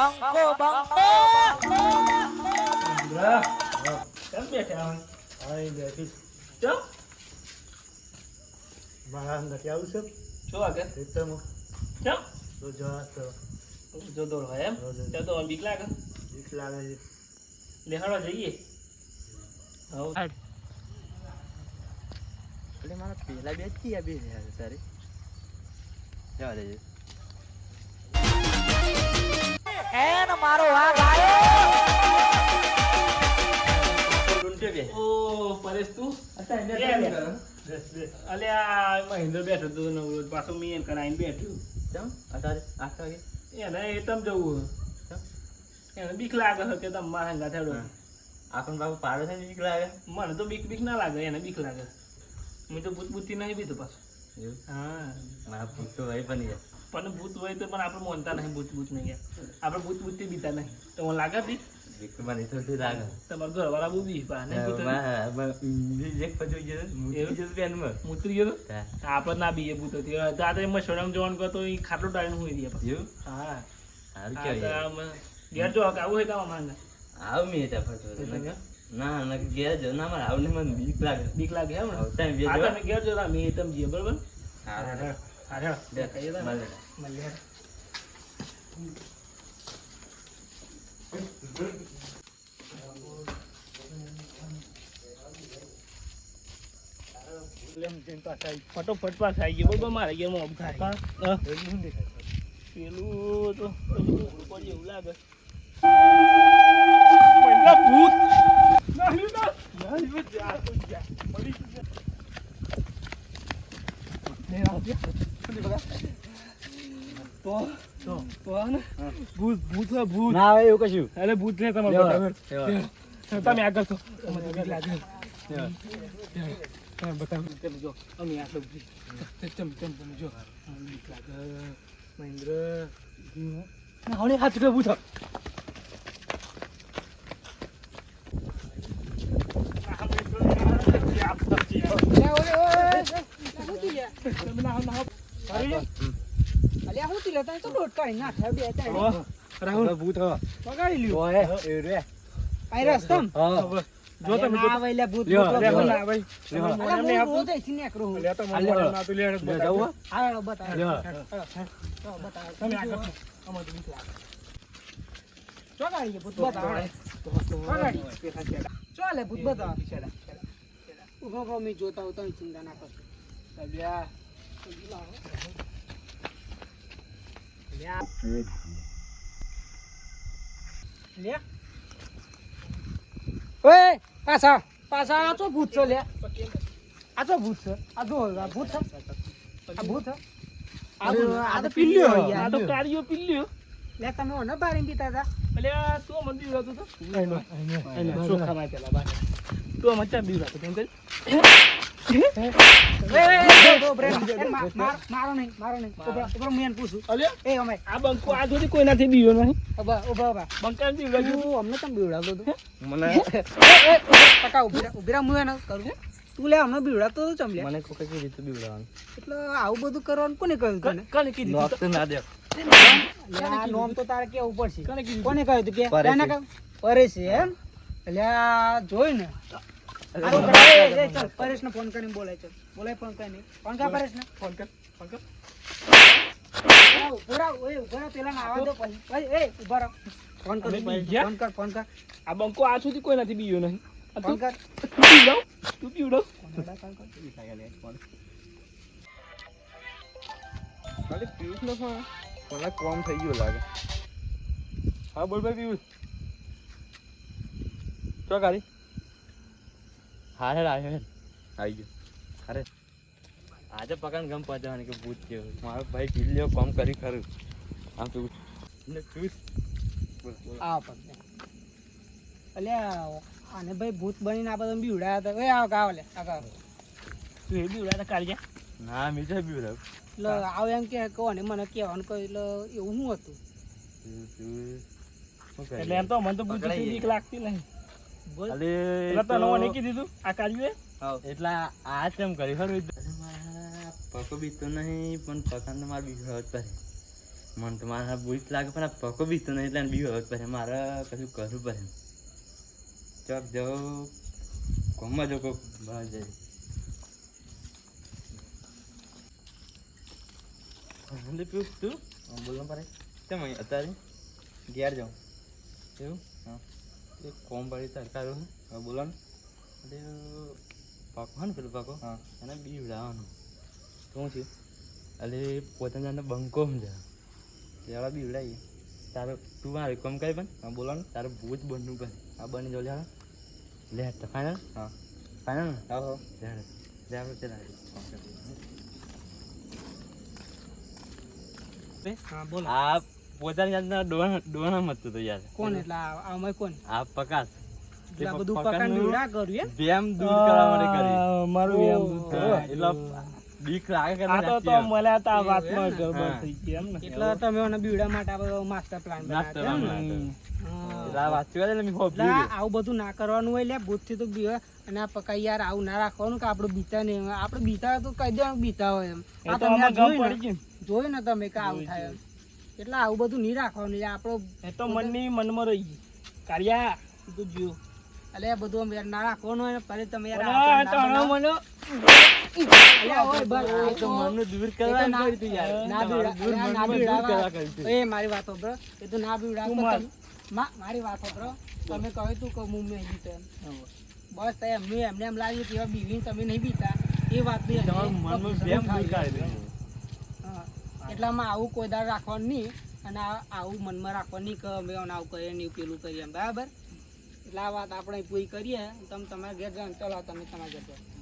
બંકો બંકો કેમ બેઠા હોય? અહીં બેઠી ચમ? મારા નથી આવું છે? શું આગળ ચમ? તો જવા તો. જો દોર હોય એમ? જો ત્યાં તો બીક લાગે. બીક લાગે છે. લેહાડો જઈએ. હવ એટલે મારા પેલા બે ક્યાં બે રહ્યા છે તારે. જવા દેજે. એન મારો વાઘ આયો ઓ પરેશ તું? બેસ અલ્યા મહેન્દ્ર બેઠો તો નવરો પાછો મેં કરાઈને બેઠ્યું ચમ અત્યારે આઠ વાગે? એને એ તમ જવું એને બીક લાગે છે કે તમ મારા હંગા થેડો આપણને બાપુ પાડો છે ને બીક લાગે? મને તો બીક બીક ના લાગે એને બીક લાગે. મેં તો ભૂત ભૂતથી નહીં બીતો પાછું. હા. મારા ભૂત તો હોય પણ યાર પણ ભૂત હોય તો પણ આપણે માનતા નહીં ભૂત ભૂત નહીં યાર આપણે ભૂત ભૂતથી બીતા નહીં તો મને લાગે હતી બીક તો મને થોડી લાગે તમારા ઘરવાળા બહુ બી પા નહીં ભૂત માં- માં ઇંગ્લિશ એક પછી ગયો મૂકી એવું? જતું પેનમાં. મૂતરી ગયો તો હા. આપણે ના બીએ ભૂતોથી હવે તો આ તો એમાં શરમ જોવાનું કહો તો એ ખાટલો ડાળીને હુઈ દે પાછો. એવું? હા સારું આ કહેવાય તો યાર. આમ ઘેર જો આવું હોય તો આમાં માંગે આવ મેં ત્યાં ફરતો હતો. એટલે કે? ના ના ઘેર જો ના મારે આવું નહીં, મને બીક લાગે બીક લાગે એમ ને હવે time બે આ જો. તમે ઘેર જો તમે એ તમે જીએ બરોબર હા, હા, હા. હા, હા. બે, કહીએ તો ને. મળે. મળીએ હેડ. ફટોફટ પાસ આવી ગયો બરોબર મારે ઘેર મોબ થાય હા. પેલું તો પેલું ઉપર જેવું લાગે મહિલા ભૂત નાહ્યું ના. નાહ્યું જા, તો જા. મળી ગયું જલ્દી બગા. તો તો તો ને ભૂત ભૂત ભૂત ના આવે એવું કશું અરે ભૂત ને તમે. તમે આગળ છો તમે બીક લાગે તમે બતાવો. તમે જો અમે આટલું બધી ચમ ચમ તમે જો. આ મહેન્દ્ર ના હવે હાથ કે ભૂત રાહુલ. ભૂત ઓય, એ રે. હા. જો તમે. ના, તો મને ના તો લ્યો, લ્યો, બતાવો. જવું લ્યો. હે? તમે આગળ છો. આમાં તો બીક લાગે. ચાલે ભૂત બતાવો જોતા તમે ચિંતા ના કરશો. અલ્યા. ઓય પાછા પાછા આ તો ભૂત છે લે. આ તો ભૂત છે. આ જો ભૂત છે. આ ભૂત છે. આ તો પિલ્લ્યો આ તો પિલ્લ્યો. લે તમે ઓને બારીને પીતા હતા અલ્યા, તું આમાં બીવડાવતો તો? એને ચોખામાં પેલા બાર. તું આમાં ચા બીવડાવતો એમ કરી? મારો તું એટલે આવું બધું કરવાનું કોને કહ્યું તને કીધું તારે કેવું પડશે કોને કહ્યું તું કે કહ્યું છે એમ એટલે જોઈ ને પરેશ ને ફોન કરીને બોલાય ચાલ બોલાય ફોન કરીને ફોન કર પરેશ ને ફોન કર ફોન કર કોમ થઈ ગયું લાગે. હા બોલ ભાઈ પિયુષ. ચો ગાડી હા હેડ આવ્યો આવી ગયો અરે આજે પકડ ગમ પહોંચવાની કે ભૂત જેવો મારો ભાઈ કિલ્લો કોમ કરી ખરું આમ તું ને બોલ આ પણ અલ્યા આને ભાઈ ભૂત બનીને આપણે બધા બીવડાયા હતા એ આવ ગાવ લે આ તું એ બીવડાતા કાઢ્યા ના મી જાય બીવડાવ એટલે આવ એમ કે કોને મને કહેવાનું કોઈ એટલે એવું શું હતું એટલે એમ તો મને તો બુદ્ધિ પકડાઈ બીક લાગતી નહીં કીધું આ કાઢ્યું એટલા આ કેમ કરી ખરું પકો બી નહીં પણ પસંદ માર બી ખબર પડે. મને તો મારા બુજ લાગે પણ આ પકો બીતો નહીં એટલે બી હવે પછી મારે કશું કરવું પડે ચોક જાઉં કોમમાં જો કોક બહાર જાય એટલે પીવું તું? હા, બોલો પડે કેમ અત્યારે? ઘેર જાઉં એવું? હા. એ કોમ પડી તડકારું હવે બોલો ને એટલે પાકો ને પેલું પાકો? એને બીવડાવવાનું. શું છે? એટલે પોતાના જાતને બંકો સમજાવે લેવા બીવડાવીએ તારો તું મારે કોમ કરી પણ. હા બોલો ને તારું ભૂજ બનવું પડે. આ બની જાવ લેવા લે તો ફાઇનલ હા. ફાઇનલ હા હા. લે લે. આપણે ચલાવીએ હા બોલો. આ પોતાની જાતના ડોણા ડોણા મત તો યાર. કોણ એટલે? આ- આમાં કોણ? આ પકાસ એટલે બધું પકાનું પકાન કર્યું એમ? વ્યાયામ દૂર કરવા માટે કરી. મારું એમ હા, એટલે બીક લાગે કે આ તો તો મળ્યા તા વાતમાં ગરબડ થઈ ગઈ એમ ને. એટલે તમે ઓને બીવડા માટે આ માસ્ટર પ્લાન બનાવ્યો એમ ને? હા. એટલે મેં એટલે આવું બધું ના કરવાનું હોય લે ભૂતથી તો બી અને આ પકાઈ યાર આવું ના રાખવાનું કે આપણે બીતા નહીં. આપણે બીતા હોય તો કહી દેવાનું બીતા હોય એમ. આ તો તમે જોયું ને? તમે કે આવું થાય એમ. એટલે આવું બધું નહીં રાખવાનું એટલે આપણો એ તો મનની મનમાં રહી ગઈ કાળિયા. તું જીવ એટલે બધું આમ યાર ના રાખવાનું હોય પછી તમે યાર. મને બીવડા- મારી વાતો બ્રો. એ તો ના તો માર. મા- વાતો બ્રો. તમે કહ્યું તું કે હું મેં જીતે એમ. બસ તો એમને એમને એમ લાગ્યું કે એવા બીવીને તમે નહીં બીતા. એ વાત બી એમને તમારું મનમાં પગલું બેમ થાય. દૂર કાઢી દીધું. હા. એટલામાં આવું કોઈ દાડ રાખવાનું નહીં. અને આવું મનમાં રાખવાનું નહીં કે અમે આવું કરીએ નહીં પેલું કરીએ. બરાબર? એટલે આ વાત આપણે પૂરી કરીએ. તમે તમારા ઘેર જાઓ ચલો, તમે તમારા ઘેર જાઓ.